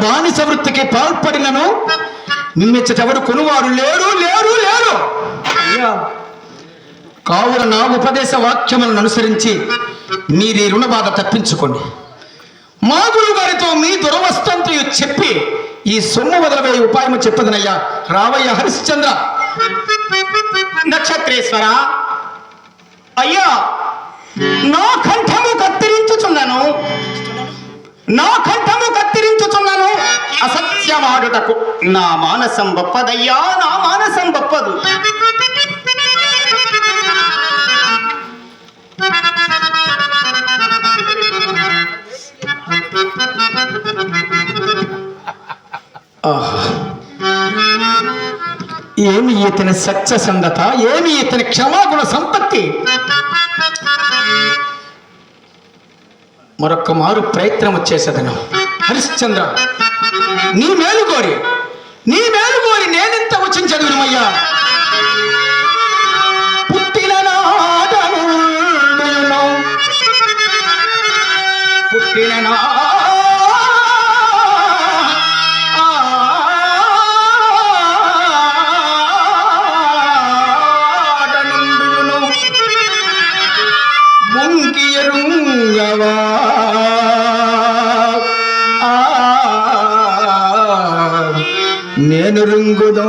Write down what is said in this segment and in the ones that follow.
బానిస వృత్తికి పాల్పడినను నిమ్మెచ్చటెవరు కొనువారు లేరు లేరు లేరు కావున నా ఉపదేశ వాక్యములను అనుసరించి మీరు ఈ రుణ బాధ తప్పించుకోండి. మా గారితో మీ దురవస్థంతో చెప్పి ఈ సొమ్ము వదలవే ఉపాయము చెప్పదనయ్యా. రావయ్య హరిశ్చంద్ర. నక్షత్రేశ్వర. అయ్యా నా అసత్యమాడుటకు నా మానసం గొప్పదయ్యా నా మానసం గొప్పదు ఏమి ఇతని సత్యసంధత ఏమి ఇతని క్షమాగుణ సంపత్తి? మరొక్క మారు ప్రయత్నం చేసేదను. హరిశ్చంద్ర నీ మేలు కోరి. నీ మేలు కోరి నేనెంత వచ్చిన చదివినమయ్యా? పుట్టిన నాడను పుట్టిన నా నేను రుంగుదో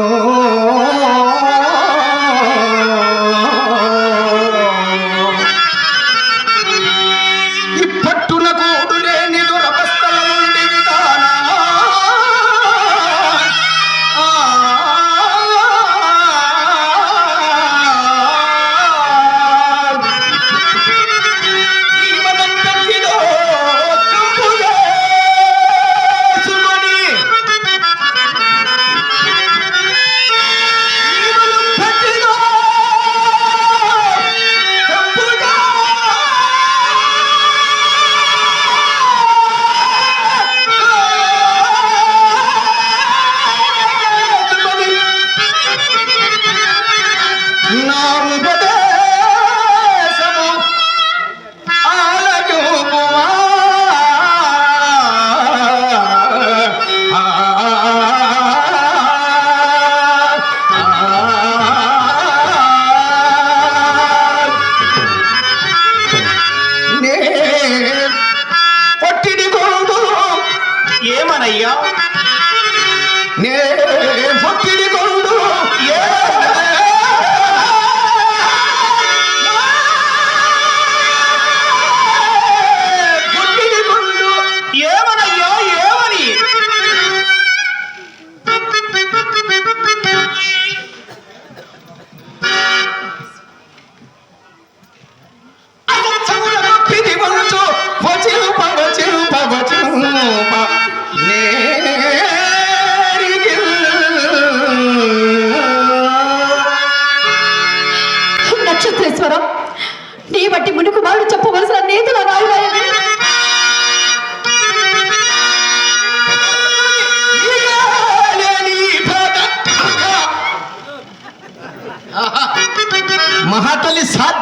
నా ఉపదేశము ఆలకింపుమా. ఆ, నే పొట్టిడి కొండు ఏమనయ్యా నే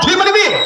准备完毕。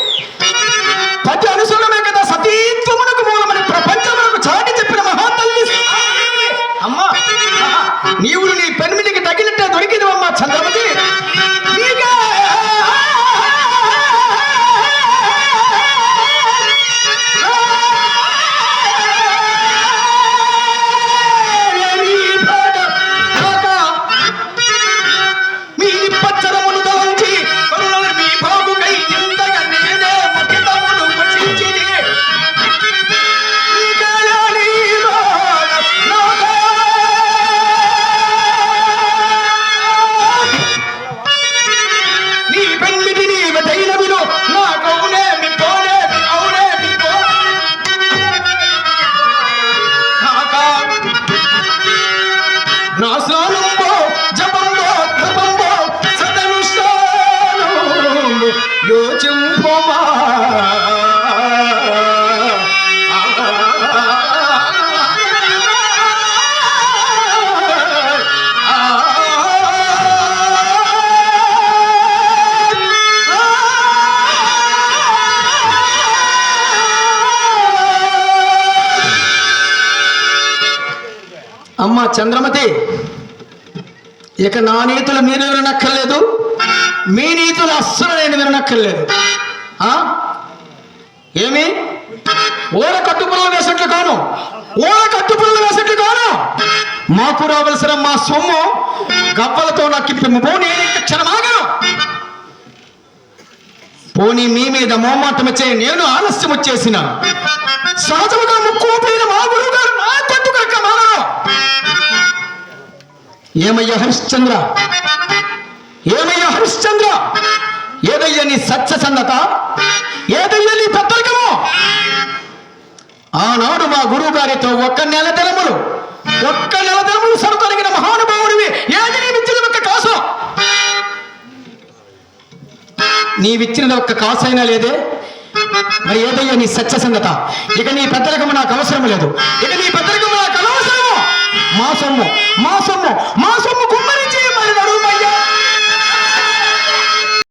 అమ్మ చంద్రమతి ఇక నా నీతులు మీరు వినక్కర్లేదు మీ నీతులు అస్సలు నేను వినక్కర్లేదు ఆ? ఏమి? ఓర కట్టుపుల్లలు వేసినట్లు కాను. ఓర కట్టుపుల్లలు వేసినట్లు కాను. మాకు రావలసిన మా సొమ్ము గవ్వలతో నక్కింపు. పోనీ నేను క్షణమాగను పోనీ మీ మీద మోమాటం వచ్చే నేను ఆలస్యం వచ్చేసిన. సహజముగా ముక్కు పోయిన మా గురువు గారు ఏమయ్యా హరిశ్చంద్ర? ఏమయ్యా హరిశ్చంద్ర? ఏదయ్యా నీ సత్యసంధత ఏదయ్యా నీ పెద్దరికము? ఆనాడు మా గురువు గారితో ఒక్క నెల తెలములు ఒక్క నెల తెలములు సరుతలిగిన మహానుభావుడివి ఏది నీవిచ్చిన ఒక్క కాసు? నీవిచ్చినది ఒక్క కాసైనా లేదే? మరి ఏదయ్యా నీ సత్యసంధత ఇక నీ పెద్దరికము నాకు అవసరం లేదు. ఇక నీ పెద్దరికము నాకు అనవసరము. మా సొమ్ము. మా సొమ్ము మా సొమ్ము కుమ్మరి